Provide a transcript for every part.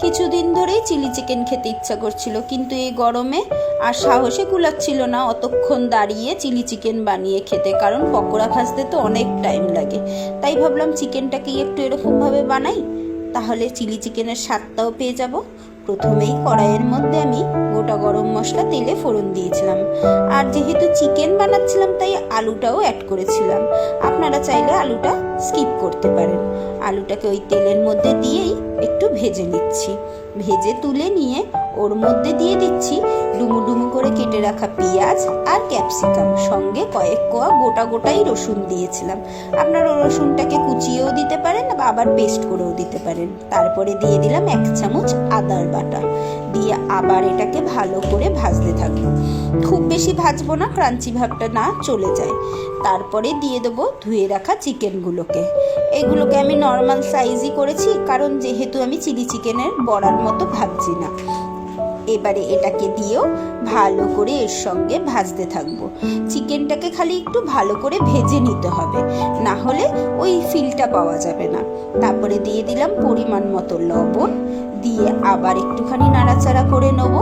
কিছুদিন ধরেই chilli chicken খেতে ইচ্ছা করছিল, কিন্তু এই গরমে আর সাহসে কুলাচ্ছিল না অতক্ষণ দাঁড়িয়ে চিলি চিকেন বানিয়ে খেতে, কারণ পকোড়া ভাজতে তো অনেক টাইম লাগে। তাই ভাবলাম চিকেনটাকে একটু এরকমভাবে বানাই, তাহলে চিলি চিকেনের স্বাদটাও পেয়ে যাব। প্রথমেই কড়াইয়ের মধ্যে আমি গোটা গরম মশলা, তেলে ফোড়ন দিয়েছিলাম। আর যেহেতু চিকেন বানাচ্ছিলাম, তাই আলুটাও অ্যাড করেছিলাম। আপনারা চাইলে আলুটা স্কিপ করতে পারেন। আলুটাকে ওই তেলের মধ্যে দিয়েই একটু ভেজে নিচ্ছি। ভেজে তুলে নিয়ে ওর মধ্যে দিয়ে দিচ্ছি ডুমু ডুমু করে কেটে রাখা পেঁয়াজ আর ক্যাপসিকাম। সঙ্গে কয়েক কোয়া গোটা গোটাই রসুন দিয়েছিলাম। আপনারা রসুনটাকে কুচিয়েও দিতে পারেন বা আবার পেস্ট করেও দিতে পারেন। তারপরে দিয়ে দিলাম এক চামচ আদার বাটা। দিয়ে আবার এটাকে ভালো করে ভাজতে থাকব। খুব বেশি ভাজবো না ক্রাঞ্চি ভাবটা না, চলে যায়। তারপরে দিয়ে দেবো ধুয়ে রাখা চিকেনগুলোকে। এগুলোকে আমি নর্মাল সাইজই করেছি, কারণ যেহেতু আমি চিলি চিকেনের বড়ার মতো ভাবছি না। এবারে এটাকে দিয়েও ভালো করে এর সঙ্গে ভাজতে থাকব। চিকেনটাকে খালি একটু ভালো করে ভেজে নিতে হবে, না হলে ওই ফিলটা পাওয়া যাবে না। তারপরে দিয়ে দিলাম পরিমাণ মতো লবণ। দিয়ে আবার একটুখানি নাড়াচাড়া করে নেব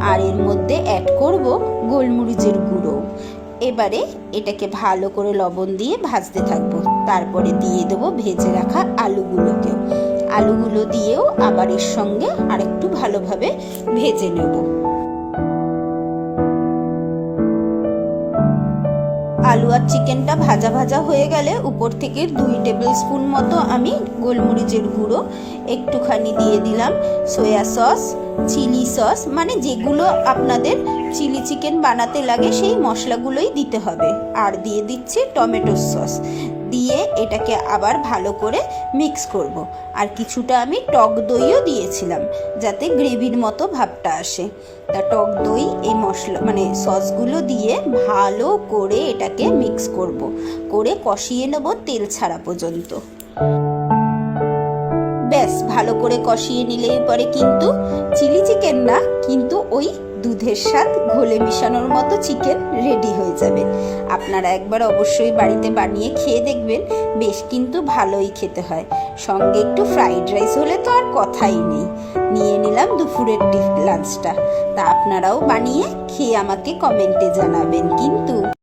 আর এর মধ্যে অ্যাড করব গোলমরিচের গুঁড়ো। এবারে এটাকে ভালো করে লবণ দিয়ে ভাজতে থাকব। তারপরে দিয়ে দেবো ভেজে রাখা আলুগুলোকে। আলুগুলো দিয়েও আবার এর সঙ্গে আরেকটু ভালোভাবে ভেজে নেব। আর চিকেনটা ভাজা ভাজা হয়ে গেলে উপর থেকে দুই টেবিল স্পুন মতো আমি গোলমরিচের গুঁড়ো একটুখানি দিয়ে দিলাম, সয়া সস, চিলি সস মানে যেগুলো আপনাদের চিলি চিকেন বানাতে লাগে সেই মশলাগুলোই দিতে হবে। আর দিয়ে দিচ্ছি টমেটোর সস। দিয়ে এটাকে আবার ভালো করে মিক্স করব। আর কিছুটা আমি টক দইও দিয়েছিলাম, যাতে গ্রেভির মতো ভাবটা আসে তা টক দই, এই মশলা মানে সসগুলো দিয়ে ভালো করে এটাকে মিক্স করব। করে কষিয়ে নেব তেল ছাড়া পর্যন্ত ব্যাস, ভালো করে কষিয়ে নিলেই পরে কিন্তু চিলি চিকেন না, কিন্তু ওই দুধের স্বাদ ঘোলে মিশানোর মতো চিকেন রেডি হয়ে যাবে। আপনারা একবার অবশ্যই বাড়িতে বানিয়ে খেয়ে দেখবেন, বেশ কিন্তু ভালোই খেতে হয়। সঙ্গে একটু ফ্রাইড রাইস হলে তো আর কথাই নেই। নিয়ে নিলাম দুপুরের লাঞ্চটা তা আপনারাও বানিয়ে খেয়ে আমাকে কমেন্টে জানাবেন কিন্তু।